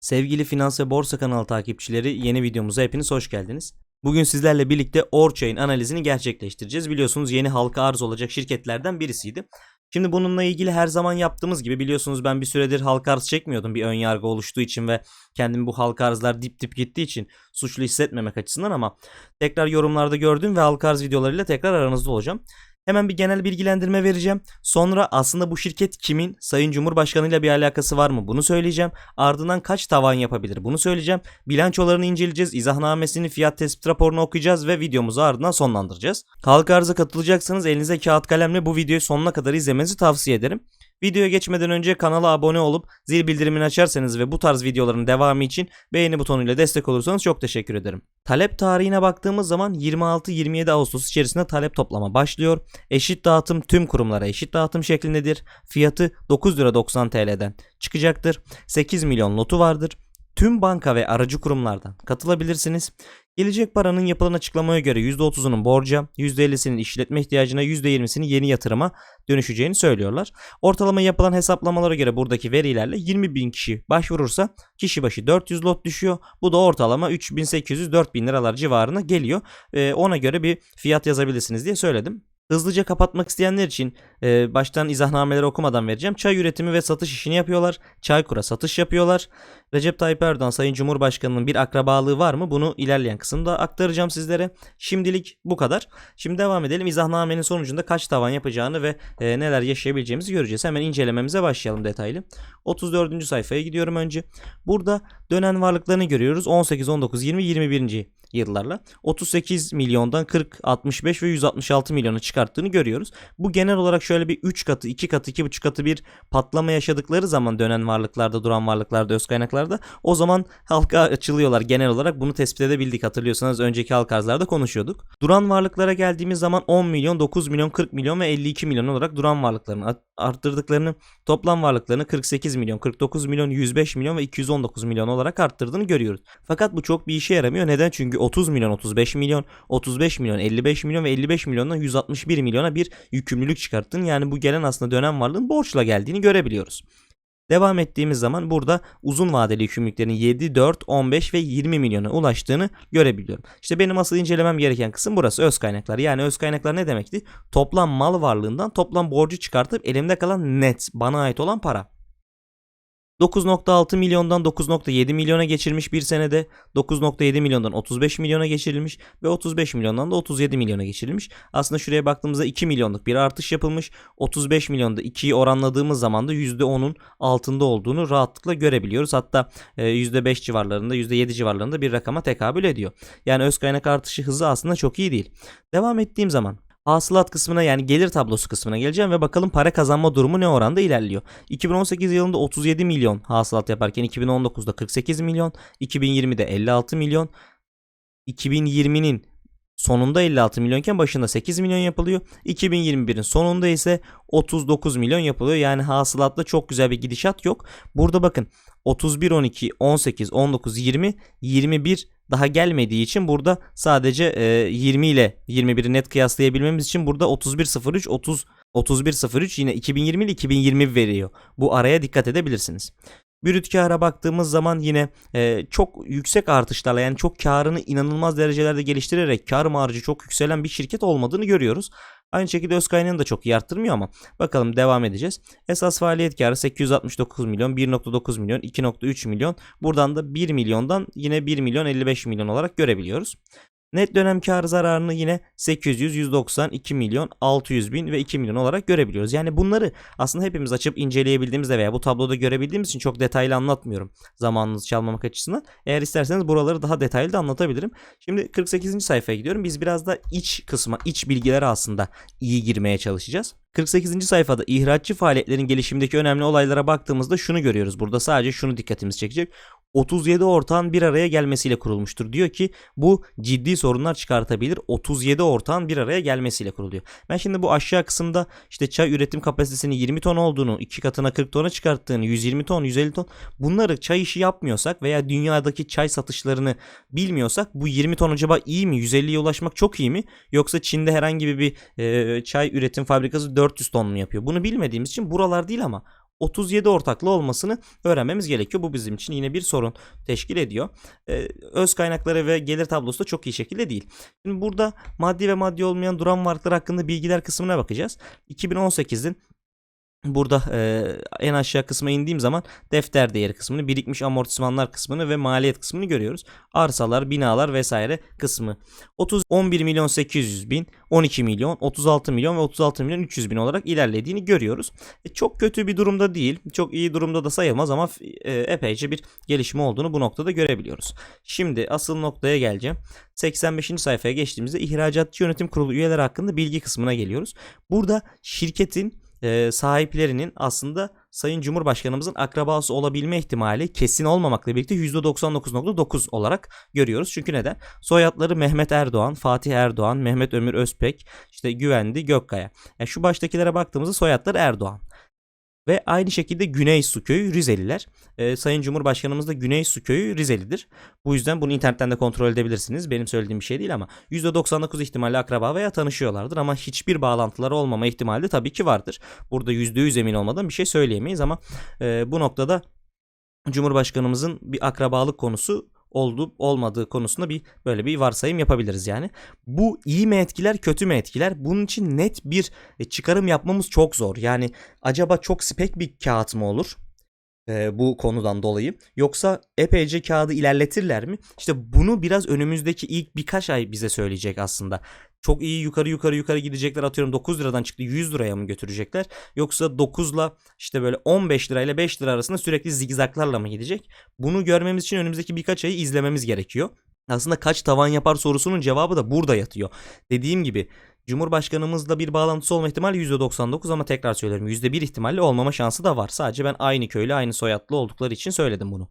Sevgili Finans ve Borsa kanalı takipçileri yeni videomuza hepiniz hoş geldiniz. Bugün sizlerle birlikte Orçay'ın analizini gerçekleştireceğiz. Biliyorsunuz yeni halka arz olacak şirketlerden birisiydi. Şimdi bununla ilgili her zaman yaptığımız gibi biliyorsunuz ben bir süredir halka arz çekmiyordum bir ön yargı oluştuğu için ve kendimi bu halka arzlar dip dip gittiği için suçlu hissetmemek açısından ama tekrar yorumlarda gördüm ve halka arz videolarıyla tekrar aranızda olacağım. Hemen bir genel bilgilendirme vereceğim. Sonra aslında bu şirket kimin, Sayın Cumhurbaşkanı ile bir alakası var mı bunu söyleyeceğim. Ardından kaç tavan yapabilir bunu söyleyeceğim. Bilançolarını inceleyeceğiz, izahnamesini, fiyat tespit raporunu okuyacağız ve videomuzu ardından sonlandıracağız. Halka arıza katılacaksanız elinize kağıt kalemle bu videoyu sonuna kadar izlemenizi tavsiye ederim. Videoya geçmeden önce kanala abone olup zil bildirimini açarsanız ve bu tarz videoların devamı için beğeni butonuyla destek olursanız çok teşekkür ederim. Talep tarihine baktığımız zaman 26-27 Ağustos içerisinde talep toplama başlıyor. Eşit dağıtım tüm kurumlara eşit dağıtım şeklindedir. Fiyatı 9 lira 90 TL'den çıkacaktır. 8 milyon lotu vardır. Tüm banka ve aracı kurumlardan katılabilirsiniz. Gelecek paranın yapılan açıklamaya göre %30'unun borca, %50'sinin işletme ihtiyacına, %20'sinin yeni yatırıma dönüşeceğini söylüyorlar. Ortalama yapılan hesaplamalara göre buradaki verilerle 20 bin kişi başvurursa kişi başı 400 lot düşüyor. Bu da ortalama 3800-4000 liralar civarına geliyor. Ee, ona göre bir fiyat yazabilirsiniz diye söyledim. Hızlıca kapatmak isteyenler için e, baştan izahnameleri okumadan vereceğim. Çay üretimi ve satış işini yapıyorlar. Çaykur'a satış yapıyorlar. Recep Tayyip Erdoğan Sayın Cumhurbaşkanı'nın bir akrabalığı var mı? Bunu ilerleyen kısımda aktaracağım sizlere. Şimdilik bu kadar. Şimdi devam edelim. İzahnamenin sonucunda kaç tavan yapacağını ve e, neler yaşayabileceğimizi göreceğiz. Hemen incelememize başlayalım detaylı. 34. sayfaya gidiyorum önce. Burada dönen varlıklarını görüyoruz. 18, 19, 20, 21. yıllarla 38 milyondan 40, 65 ve 166 milyona çıkarttığını görüyoruz. Bu genel olarak şöyle bir 3 katı, 2 katı, 2,5 katı bir patlama yaşadıkları zaman dönen varlıklarda, duran varlıklarda, öz kaynaklarda o zaman halka açılıyorlar. Genel olarak bunu tespit edebildik. Hatırlıyorsanız önceki halka arzlarda konuşuyorduk. Duran varlıklara geldiğimiz zaman 10 milyon, 9 milyon, 40 milyon ve 52 milyon olarak duran varlıklarını arttırdıklarını, toplam varlıklarını 48 milyon, 49 milyon, 105 milyon ve 219 milyon olarak arttırdığını görüyoruz. Fakat bu çok bir işe yaramıyor. Neden? Çünkü 30 milyon, 35 milyon, 35 milyon, 55 milyon ve 55 milyondan 161 milyona bir yükümlülük çıkarttın. Yani bu gelen aslında dönem varlığın borçla geldiğini görebiliyoruz. Devam ettiğimiz zaman burada uzun vadeli yükümlülüklerin 7, 4, 15 ve 20 milyona ulaştığını görebiliyorum. İşte benim asıl incelemem gereken kısım burası öz kaynaklar. Yani öz kaynaklar ne demekti? Toplam mal varlığından toplam borcu çıkartıp elimde kalan net bana ait olan para. 9.6 milyondan 9.7 milyona geçirmiş bir senede. 9.7 milyondan 35 milyona geçirilmiş ve 35 milyondan da 37 milyona geçirilmiş. Aslında şuraya baktığımızda 2 milyonluk bir artış yapılmış. 35 milyonda 2'yi oranladığımız zaman da %10'un altında olduğunu rahatlıkla görebiliyoruz. Hatta %5 civarlarında %7 civarlarında bir rakama tekabül ediyor. Yani öz kaynak artışı hızı aslında çok iyi değil. Devam ettiğim zaman hasılat kısmına yani gelir tablosu kısmına geleceğim ve bakalım para kazanma durumu ne oranda ilerliyor. 2018 yılında 37 milyon hasılat yaparken 2019'da 48 milyon, 2020'de 56 milyon, 2020'nin sonunda 56 milyonken başında 8 milyon yapılıyor. 2021'in sonunda ise 39 milyon yapılıyor. Yani hasılatla çok güzel bir gidişat yok. Burada bakın 31, 12, 18, 19, 20, 21 daha gelmediği için burada sadece e, 20 ile 21'i net kıyaslayabilmemiz için burada 31.03 30 31.03 yine 2020 ile 2020 veriyor. Bu araya dikkat edebilirsiniz. Brüt kâra baktığımız zaman yine e, çok yüksek artışlarla yani çok karını inanılmaz derecelerde geliştirerek kar marjı çok yükselen bir şirket olmadığını görüyoruz. Aynı şekilde öz kaynağını da çok iyi arttırmıyor ama bakalım devam edeceğiz. Esas faaliyet karı 869 milyon, 1.9 milyon, 2.3 milyon. Buradan da 1 milyondan yine 1 milyon 55 milyon olarak görebiliyoruz. Net dönem karı zararını yine 800, 190, 2 milyon, 600 bin ve 2 milyon olarak görebiliyoruz. Yani bunları aslında hepimiz açıp inceleyebildiğimizde veya bu tabloda görebildiğimiz için çok detaylı anlatmıyorum zamanınızı çalmamak açısından. Eğer isterseniz buraları daha detaylı da anlatabilirim. Şimdi 48. sayfaya gidiyorum. Biz biraz da iç kısma, iç bilgilere aslında iyi girmeye çalışacağız. 48. sayfada ihracçı faaliyetlerin gelişimindeki önemli olaylara baktığımızda şunu görüyoruz. Burada sadece şunu dikkatimizi çekecek. 37 ortağın bir araya gelmesiyle kurulmuştur. Diyor ki bu ciddi sorunlar çıkartabilir. 37 ortağın bir araya gelmesiyle kuruluyor. Ben şimdi bu aşağı kısımda işte çay üretim kapasitesinin 20 ton olduğunu, iki katına 40 tona çıkarttığını, 120 ton, 150 ton bunları çay işi yapmıyorsak veya dünyadaki çay satışlarını bilmiyorsak bu 20 ton acaba iyi mi? 150'ye ulaşmak çok iyi mi? Yoksa Çin'de herhangi bir e, çay üretim fabrikası 400 ton mu yapıyor? Bunu bilmediğimiz için buralar değil ama 37 ortaklı olmasını öğrenmemiz gerekiyor. Bu bizim için yine bir sorun teşkil ediyor. Ee, öz kaynakları ve gelir tablosu da çok iyi şekilde değil. Şimdi burada maddi ve maddi olmayan duran varlıklar hakkında bilgiler kısmına bakacağız. 2018'in Burada e, en aşağı kısma indiğim zaman defter değeri kısmını, birikmiş amortismanlar kısmını ve maliyet kısmını görüyoruz. Arsalar, binalar vesaire kısmı. 30 11 milyon 800 bin, 12 milyon, 36 milyon ve 36 milyon 300 bin olarak ilerlediğini görüyoruz. E, çok kötü bir durumda değil. Çok iyi durumda da sayılmaz ama e, epeyce bir gelişme olduğunu bu noktada görebiliyoruz. Şimdi asıl noktaya geleceğim. 85. sayfaya geçtiğimizde ihracatçı yönetim kurulu üyeleri hakkında bilgi kısmına geliyoruz. Burada şirketin e, sahiplerinin aslında Sayın Cumhurbaşkanımızın akrabası olabilme ihtimali kesin olmamakla birlikte %99.9 olarak görüyoruz. Çünkü neden? Soyadları Mehmet Erdoğan, Fatih Erdoğan, Mehmet Ömür Özpek, işte Güvendi, Gökkaya. Yani şu baştakilere baktığımızda soyadları Erdoğan. Ve aynı şekilde Güney Su Köyü Rizeliler. Ee, Sayın Cumhurbaşkanımız da Güney Su Köyü Rizelidir. Bu yüzden bunu internetten de kontrol edebilirsiniz. Benim söylediğim bir şey değil ama %99 ihtimalle akraba veya tanışıyorlardır ama hiçbir bağlantıları olmama ihtimali tabii ki vardır. Burada %100 emin olmadan bir şey söyleyemeyiz ama e, bu noktada Cumhurbaşkanımızın bir akrabalık konusu oldu olmadığı konusunda bir böyle bir varsayım yapabiliriz yani. Bu iyi mi etkiler kötü mü etkiler? Bunun için net bir e, çıkarım yapmamız çok zor. Yani acaba çok spek bir kağıt mı olur? E, bu konudan dolayı. Yoksa epeyce kağıdı ilerletirler mi? İşte bunu biraz önümüzdeki ilk birkaç ay bize söyleyecek aslında. Çok iyi yukarı yukarı yukarı gidecekler atıyorum 9 liradan çıktı 100 liraya mı götürecekler? Yoksa 9'la işte böyle 15 lirayla 5 lira arasında sürekli zigzaklarla mı gidecek? Bunu görmemiz için önümüzdeki birkaç ayı izlememiz gerekiyor. Aslında kaç tavan yapar sorusunun cevabı da burada yatıyor. Dediğim gibi Cumhurbaşkanımızla bir bağlantısı olma ihtimali %99 ama tekrar söylerim %1 ihtimalle olmama şansı da var. Sadece ben aynı köylü aynı soyadlı oldukları için söyledim bunu.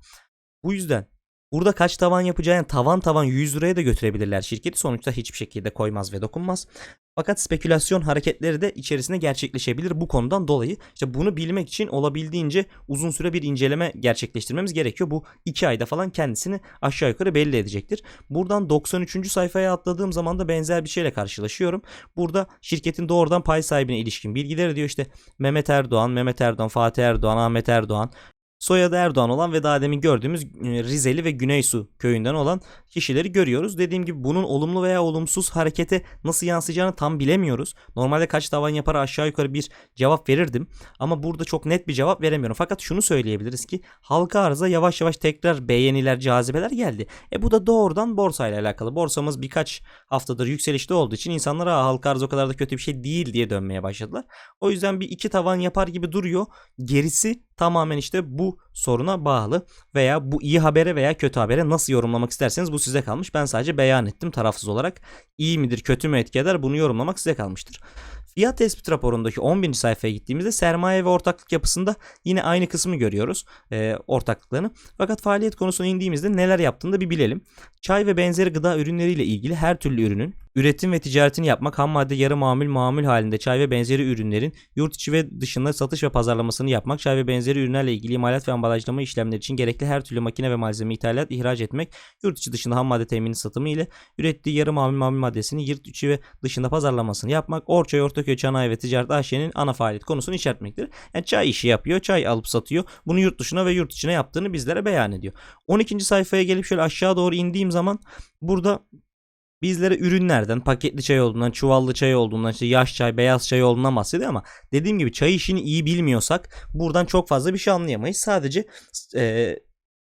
Bu yüzden Burada kaç tavan yapacağını tavan tavan 100 liraya da götürebilirler şirketi. Sonuçta hiçbir şekilde koymaz ve dokunmaz. Fakat spekülasyon hareketleri de içerisinde gerçekleşebilir bu konudan dolayı. İşte bunu bilmek için olabildiğince uzun süre bir inceleme gerçekleştirmemiz gerekiyor. Bu 2 ayda falan kendisini aşağı yukarı belli edecektir. Buradan 93. sayfaya atladığım zaman da benzer bir şeyle karşılaşıyorum. Burada şirketin doğrudan pay sahibine ilişkin bilgileri diyor işte Mehmet Erdoğan, Mehmet Erdoğan, Fatih Erdoğan, Ahmet Erdoğan, Soyadı Erdoğan olan ve daha demin gördüğümüz e, Rizeli ve Güneysu köyünden olan kişileri görüyoruz. Dediğim gibi bunun olumlu veya olumsuz harekete nasıl yansıyacağını tam bilemiyoruz. Normalde kaç tavan yapar aşağı yukarı bir cevap verirdim. Ama burada çok net bir cevap veremiyorum. Fakat şunu söyleyebiliriz ki halka arıza yavaş yavaş tekrar beğeniler, cazibeler geldi. E bu da doğrudan borsayla alakalı. Borsamız birkaç haftadır yükselişte olduğu için insanlar halka arz o kadar da kötü bir şey değil diye dönmeye başladılar. O yüzden bir iki tavan yapar gibi duruyor. Gerisi tamamen işte bu soruna bağlı veya bu iyi habere veya kötü habere nasıl yorumlamak isterseniz bu size kalmış. Ben sadece beyan ettim tarafsız olarak. İyi midir kötü mü etki eder bunu yorumlamak size kalmıştır. Fiyat tespit raporundaki 11. sayfaya gittiğimizde sermaye ve ortaklık yapısında yine aynı kısmı görüyoruz e, ortaklıklarını. Fakat faaliyet konusuna indiğimizde neler yaptığını da bir bilelim. Çay ve benzeri gıda ürünleriyle ilgili her türlü ürünün üretim ve ticaretini yapmak, ham madde yarı mamul mamul halinde çay ve benzeri ürünlerin yurt içi ve dışında satış ve pazarlamasını yapmak, çay ve benzeri ürünlerle ilgili imalat ve ambalajlama işlemleri için gerekli her türlü makine ve malzeme ithalat, ihraç etmek, yurt içi dışında ham madde temini satımı ile ürettiği yarı mamul mamul maddesini yurt içi ve dışında pazarlamasını yapmak, Orçay, Ortaköy, Çanayi ve Ticaret AŞ'nin ana faaliyet konusunu içertmektir. Yani çay işi yapıyor, çay alıp satıyor. Bunu yurt dışına ve yurt içine yaptığını bizlere beyan ediyor. 12. sayfaya gelip şöyle aşağı doğru indiğim zaman burada bizlere ürünlerden, paketli çay olduğundan, çuvallı çay olduğundan, işte yaş çay, beyaz çay olduğundan bahsediyor ama dediğim gibi çay işini iyi bilmiyorsak buradan çok fazla bir şey anlayamayız. Sadece e,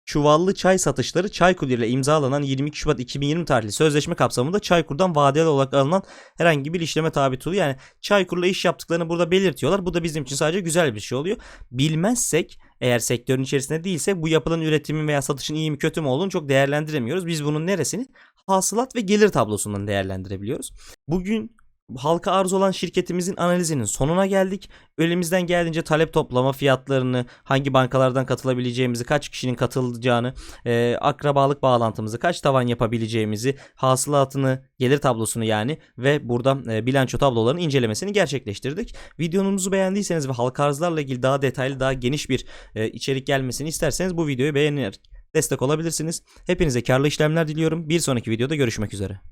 çuvallı çay satışları Çaykur ile imzalanan 22 Şubat 2020 tarihli sözleşme kapsamında Çaykur'dan vadeli olarak alınan herhangi bir işleme tabi tutuluyor. Yani Çaykur'la iş yaptıklarını burada belirtiyorlar. Bu da bizim için sadece güzel bir şey oluyor. Bilmezsek eğer sektörün içerisinde değilse bu yapılan üretimin veya satışın iyi mi kötü mü olduğunu çok değerlendiremiyoruz. Biz bunun neresini? Hasılat ve gelir tablosundan değerlendirebiliyoruz. Bugün halka arz olan şirketimizin analizinin sonuna geldik. Elimizden geldiğince talep toplama fiyatlarını, hangi bankalardan katılabileceğimizi, kaç kişinin katılacağını, e, akrabalık bağlantımızı, kaç tavan yapabileceğimizi, hasılatını, gelir tablosunu yani ve burada e, bilanço tablolarının incelemesini gerçekleştirdik. Videomuzu beğendiyseniz ve halka arzlarla ilgili daha detaylı, daha geniş bir e, içerik gelmesini isterseniz bu videoyu beğenerek destek olabilirsiniz. Hepinize karlı işlemler diliyorum. Bir sonraki videoda görüşmek üzere.